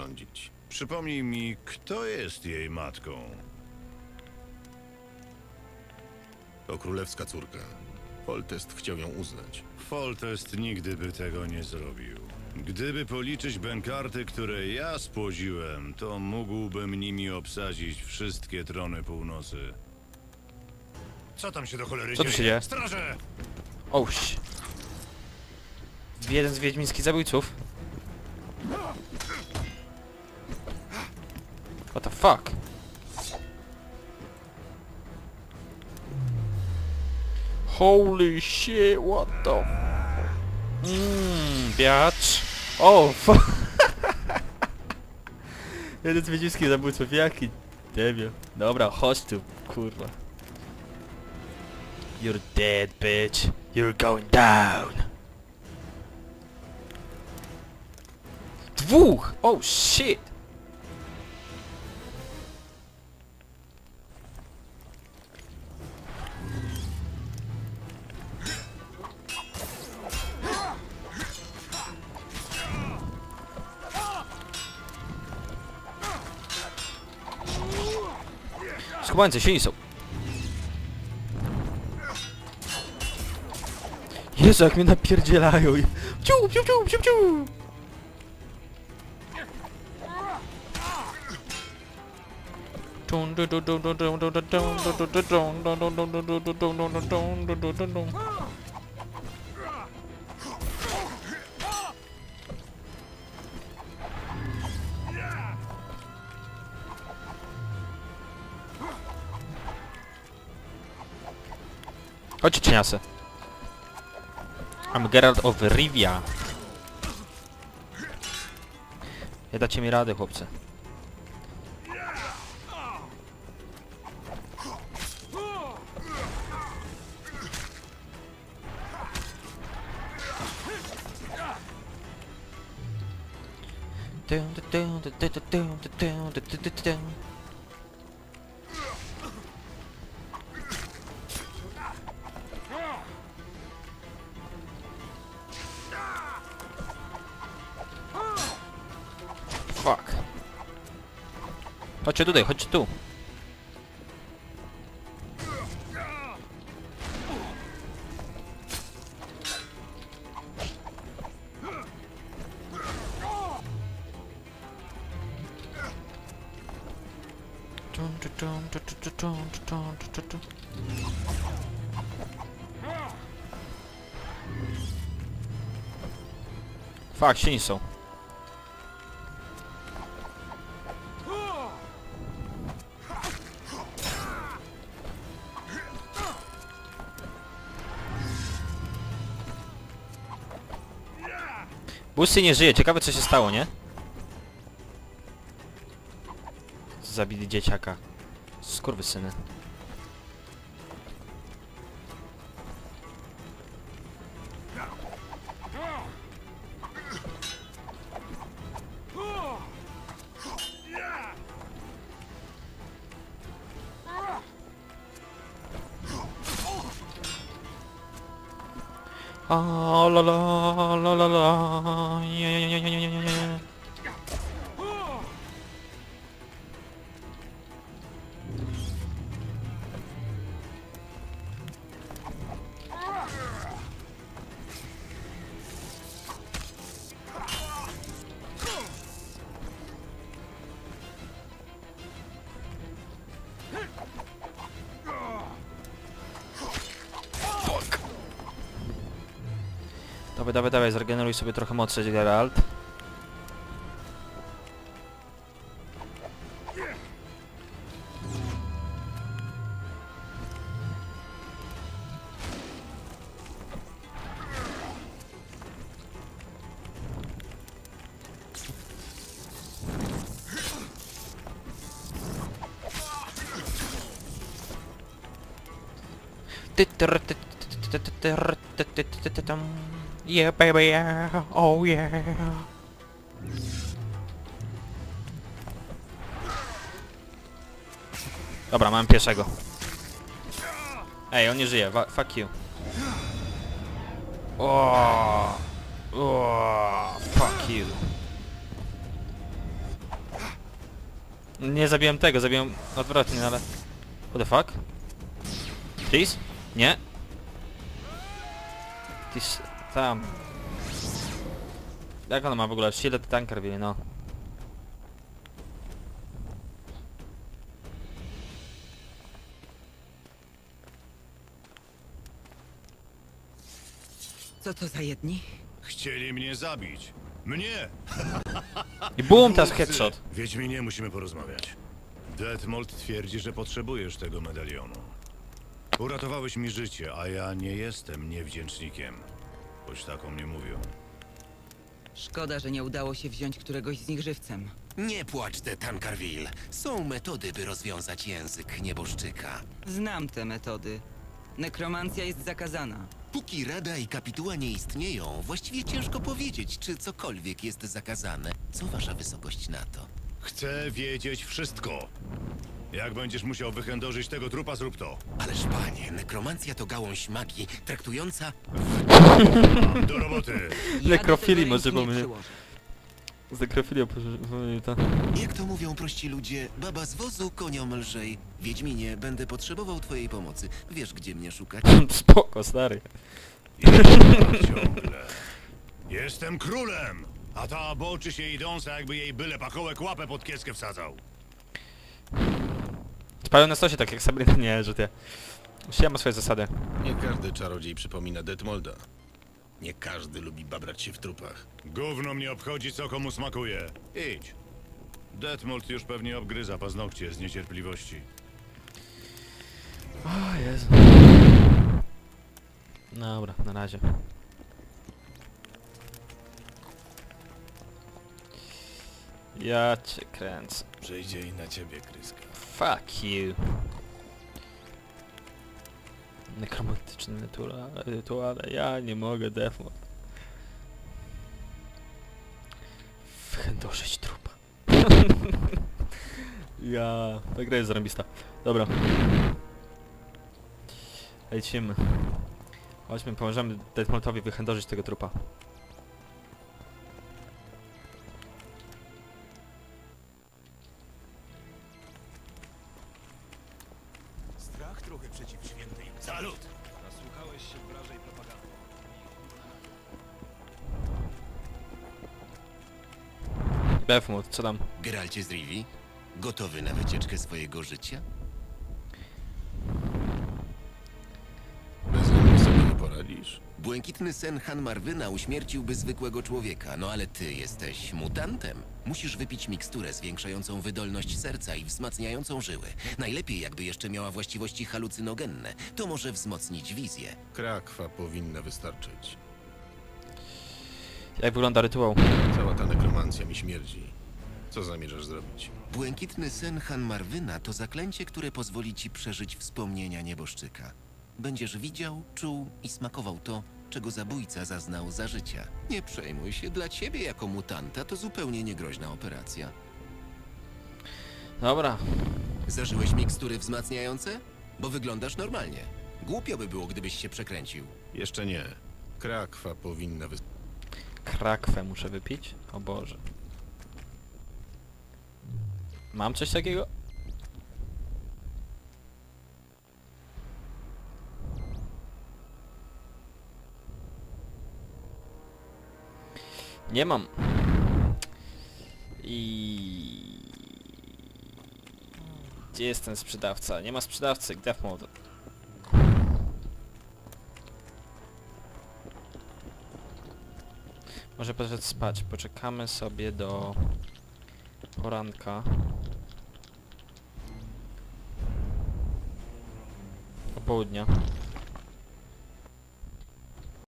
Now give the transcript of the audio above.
zarządzić. Przypomnij mi, kto jest jej matką. To królewska córka. Foltest chciał ją uznać. Foltest nigdy by tego nie zrobił. Gdyby policzyć bękarty, które ja spłodziłem, to mógłbym nimi obsadzić wszystkie trony północy. Co tam się do cholery Co tu się dzieje? Straże! Oś. Jeden z wiedźmińskich zabójców. Fuck? Holy shit, what the... Mmm, biacz. O, fuck. Jeden z wiedźmińskich zabójców, jaki debil. Dobra, chodź tu, kurwa. You're dead, bitch. You're going down. Dwóch! Oh shit! Skubańcy, silni są. Jezu, jak mnie napierdzielają. Ciu, ciu, ciu, ciu, ciu. Chodźcie, cieniasy. I'm Geralt of Rivia. Nie dacie mi rady, chłopcy. Fuck. Chodźcie tutaj, chodźcie tu. Fuck, silni są. Busy nie żyje, ciekawe co się stało, nie? Zabili dzieciaka. Skurwysyny. Ah, la la la la la. Yeah, yeah, yeah, yeah, Dawaj, dawaj, dawaj, zregeneruj sobie trochę mocy, Geralt. Yeah, baby, yeah. Oh, yeah. Dobra, mam pierwszego. Ej, on nie żyje, wa- fuck you. O, o, fuck you. Nie zabiłem tego, zabiłem odwrotnie, ale... What the fuck? Please? Nie? Tyś... tam... Jak ona ma w ogóle? Shield tanker wie, no. Co to za jedni? Chcieli mnie zabić. Mnie! I boom, teraz headshot. Wiedźminie, musimy porozmawiać. Detmold twierdzi, że potrzebujesz tego medalionu. Uratowałeś mi życie, a ja nie jestem niewdzięcznikiem. Choć tak o mnie mówią. Szkoda, że nie udało się wziąć któregoś z nich żywcem. Nie płacz, de Tancarville. Są metody, by rozwiązać język nieboszczyka. Znam te metody. Nekromancja jest zakazana. Póki Rada i Kapituła nie istnieją, właściwie ciężko powiedzieć, czy cokolwiek jest zakazane. Co wasza wysokość na to? Chcę wiedzieć wszystko. Jak będziesz musiał wychędożyć tego trupa, zrób to. Ależ panie, nekromancja to gałąź magii, traktująca... Do roboty! Tego może ręki nie pomylił. przyłożę. Z nekrofilią pomylił to. Jak to mówią prości ludzie, baba z wozu koniom lżej. Wiedźminie, będę potrzebował twojej pomocy. Wiesz, gdzie mnie szukać? Spoko, stary. Ciągle. Jestem królem! A ta boczy się idąca, jakby jej byle pachołek łapę pod kieskę wsadzał. Spalił na stosie tak jak Sabrina. Nie, że ty. Ja ma swoje zasady. Nie każdy czarodziej przypomina Detmolda. Nie każdy lubi babrać się w trupach. Gówno mnie obchodzi, co komu smakuje. Idź. Detmold już pewnie obgryza paznokcie z niecierpliwości. O Jezu. Dobra, na razie. Ja cię kręcę. Przyjdzie i na ciebie, Kryska. Fuck you. Nekromantyczne rytuale, rytuale. Ja nie mogę, Defmod. Wchędoszyć trupa. ja... Ta gra jest zarąbista. Dobra. Lecimy. Chodźmy, pomożemy Deathmoltowi wychędożyć tego trupa. Defmod, co tam? Geralcie z Rivi? Gotowy na wycieczkę swojego życia? Bez mnie sobie nie poradzisz. Błękitny sen Han Marwyna uśmierciłby zwykłego człowieka, no ale ty jesteś mutantem. Musisz wypić miksturę zwiększającą wydolność serca i wzmacniającą żyły. Najlepiej jakby jeszcze miała właściwości halucynogenne. To może wzmocnić wizję. Krakwa powinna wystarczyć. Jak wygląda rytuał? Cała ta nekromancja mi śmierdzi. Co zamierzasz zrobić? Błękitny sen Han Marwyna to zaklęcie, które pozwoli ci przeżyć wspomnienia nieboszczyka. Będziesz widział, czuł i smakował to, czego zabójca zaznał za życia. Nie przejmuj się, dla ciebie jako mutanta to zupełnie niegroźna operacja. Dobra. Zażyłeś mikstury wzmacniające? Bo wyglądasz normalnie. Głupio by było, gdybyś się przekręcił. Jeszcze nie. Krakwa powinna wystarczyć. Krakwę muszę wypić? O Boże. Mam coś takiego? Nie mam. I... Gdzie jest ten sprzedawca? Nie ma sprzedawcy. Death mode. Może poszedł spać. Poczekamy sobie do poranka. Popołudnia.